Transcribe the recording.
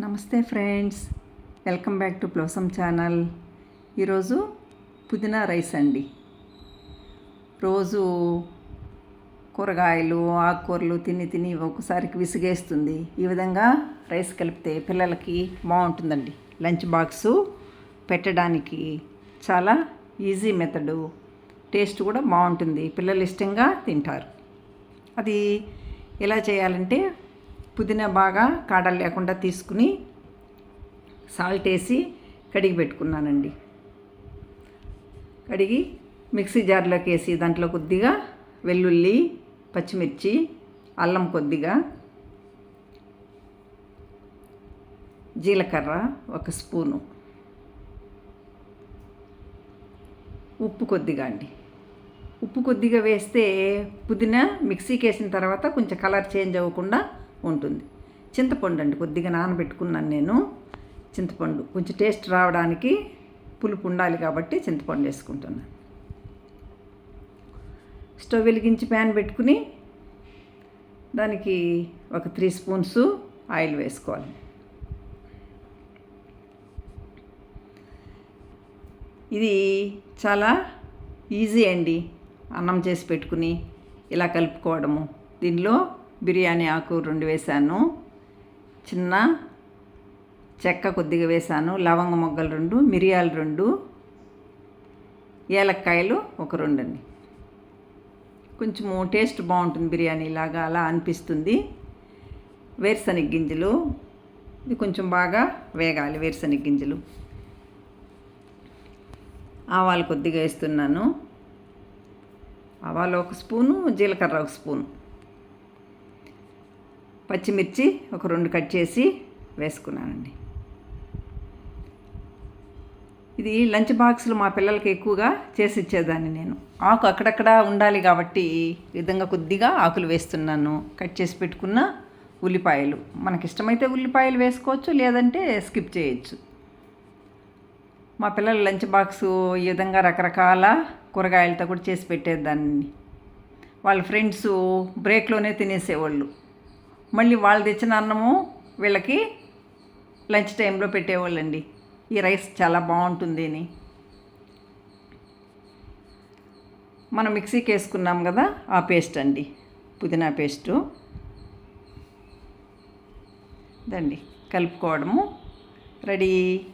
Namaste friends welcome back to Plossom channel. ఈరోజు పుదీనా rice అండి. రోజు కూరగాయలు ఆకుకూరలు తిని తిని ఒకసారికి విసిగేస్తుంది. ఈ విధంగా రైస్ కలిపితే పిల్లలకి బాగుంటుందండి. లంచ్ బాక్సు పెట్టడానికి చాలా ఈజీ మెథడు. టేస్ట్ కూడా బాగుంటుంది. పిల్లలు ఇష్టంగా తింటారు. అది ఎలా చేయాలంటే పుదీనా బాగా కాడలు లేకుండా తీసుకుని సాల్ట్ వేసి కడిగి పెట్టుకున్నానండి. కడిగి మిక్సీ జార్లోకి వేసి దాంట్లో కొద్దిగా వెల్లుల్లి పచ్చిమిర్చి అల్లం కొద్దిగా జీలకర్ర ఒక స్పూను ఉప్పు కొద్దిగా అండి. ఉప్పు కొద్దిగా వేస్తే పుదీనా మిక్సీకి వేసిన తర్వాత కొంచెం కలర్ చేంజ్ అవ్వకుండా ఉంటుంది. చింతపండు అండి కొద్దిగా నానబెట్టుకున్నాను నేను. చింతపండు కొంచెం టేస్ట్ రావడానికి పులుపు ఉండాలి కాబట్టి చింతపండు వేసుకుంటున్నాను స్టవ్ వెలిగించి ప్యాన్ పెట్టుకుని దానికి ఒక త్రీ స్పూన్స్ ఆయిల్ వేసుకోవాలి. ఇది చాలా ఈజీ అండి అన్నం చేసి పెట్టుకుని ఇలా కలుపుకోవడము. దీనిలో బిర్యానీ ఆకు రెండు వేశాను. చిన్న చెక్క కొద్దిగా వేశాను. లవంగ మొగ్గలు రెండు మిరియాలు రెండు ఏలక్కాయలు ఒక రెండు అండి కొంచెము టేస్ట్ బాగుంటుంది బిర్యానీ లాగా అలా అనిపిస్తుంది. వేరుశనగ గింజలు ఇది కొంచెం బాగా వేగాలి వేరుశనగ గింజలు. ఆవాలు కొద్దిగా వేస్తున్నాను. ఆవాలు ఒక స్పూను జీలకర్ర ఒక స్పూను. పచ్చిమిర్చి ఒక రెండు కట్ చేసి వేసుకున్నానండి. ఇది లంచ్ బాక్సులు మా పిల్లలకి ఎక్కువగా చేసి ఇచ్చేదాన్ని నేను. ఆకు అక్కడక్కడ ఉండాలి కాబట్టి విధంగా కొద్దిగా ఆకులు వేస్తున్నాను. కట్ చేసి పెట్టుకున్న ఉల్లిపాయలు. మనకి ఇష్టమైతే ఉల్లిపాయలు వేసుకోవచ్చు లేదంటే స్కిప్ చేయొచ్చు. మా పిల్లల లంచ్ బాక్సు ఈ విధంగా రకరకాల కూరగాయలతో కూడా చేసి పెట్టేదాన్ని. వాళ్ళ ఫ్రెండ్స్ బ్రేక్లోనే తినేసేవాళ్ళు. మళ్ళీ వాళ్ళు తెచ్చిన అన్నము వీళ్ళకి లంచ్ టైంలో పెట్టేవాళ్ళండి. ఈ రైస్ చాలా బాగుంటుంది అని మనం మిక్సీకి వేసుకున్నాం కదా ఆ పేస్ట్ అండి. పుదీనా పేస్టు. దండి కలుపుకోవడము. రెడీ.